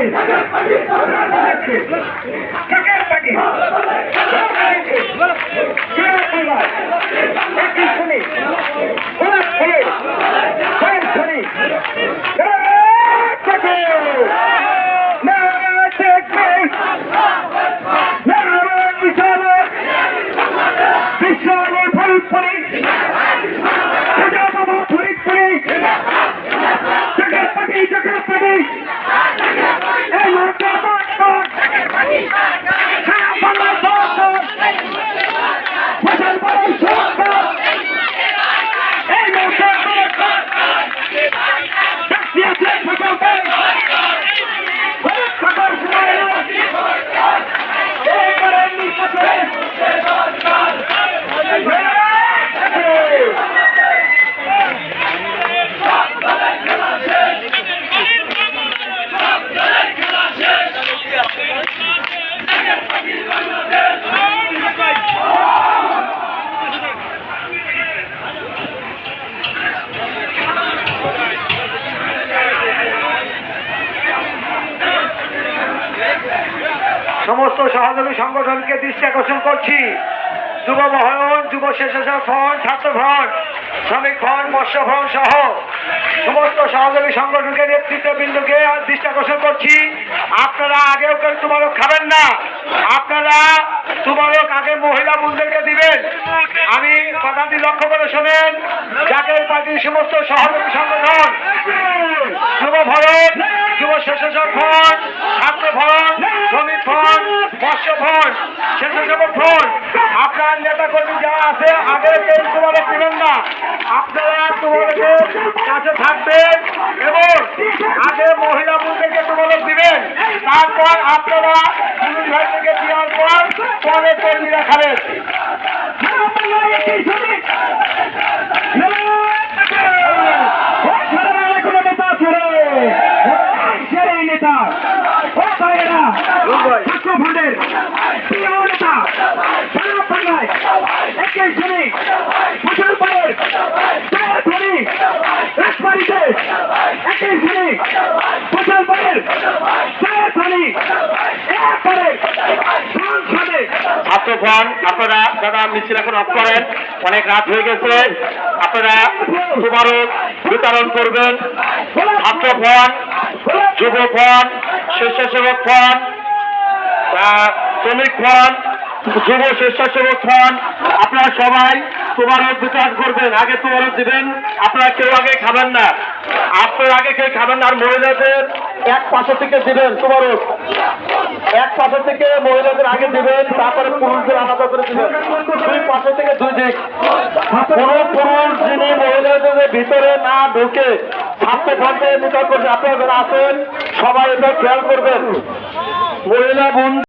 Hayır. সমস্ত সহযোগী সংগঠনকে দৃষ্টি আকর্ষণ করছি। যুব মহায়ন, যুব স্বেচ্ছাসেবক ফ্রন্ট, ছাত্র ফ্রন্ট, শ্রমিক ফ্রন্ট, মৎস্য ফ্রন্ট সহ সমস্ত সহযোগী সংগঠনকে নেতৃত্ববৃন্দকে দৃষ্টি আকর্ষণ করছি। আপনারা আগেও কেউ তুমারক খাবেন না। আপনারা তুমারক আগে মহিলা বন্ধুদেরকে দিবেন। আমি কথাটি লক্ষ্য করে শোনেন জাতীয় পার্টির সমস্ত সহযোগী সংগঠন, যুব ভারত যুব স্বেচ্ছাসেবক ফ্রন্ট, ছাত্র ফ্রন্ট, শ্রমিক ফ্রন্ট ফ্রন্ট স্বেচ্ছাসেবক ফ্রন্ট আপনার নেতা কর্মী যারা আছে আগে কেউ তোমাদের দিবেন না। আপনারা তোমাদের কাছে থাকবেন এবং আগে মহিলা বন্ধুকে তোমাদের দিবেন। তারপর আপনারা পুলিশ ভাই থেকে দেওয়ার পর পরে কর্মীরা খাবেন। ছাত্রগণ আপনারা যারা মিছিল এখন অফ করেন অনেক রাত হয়ে গেছে আপনারা তুমারক বিতরণ করবেন। ছাত্রগণ যুবগণ স্বেচ্ছাসেবক ফ্রন্ট আহ, শ্রমিক ফ্রন্ট যুব স্বেচ্ছাসেবক ফ্রন্ট আপনারা সবাই তোমারক বিতরণ করবেন। আগে তোমারক দিবেন, আপনারা কেউ আগে খাবেন না। আপনারা আগে কেউ খাবেন না, আর মহিলাদের এক পাশে থেকে দিবেন তোমারক এক পাশে থেকে মহিলাদের আগে দিবেন, তারপরে পুরুষদের আলাদা করে দিবেন। দুই পাশে থেকে দুই দিক। কোন পুরুষ যিনি মহিলাদের ভিতরে না ঢুকে ছাত্র ফ্রন্টে বিতরণ করছে আপনারা যারা আছেন, সবাই এটা খেয়াল করবেন। মহিলা বোন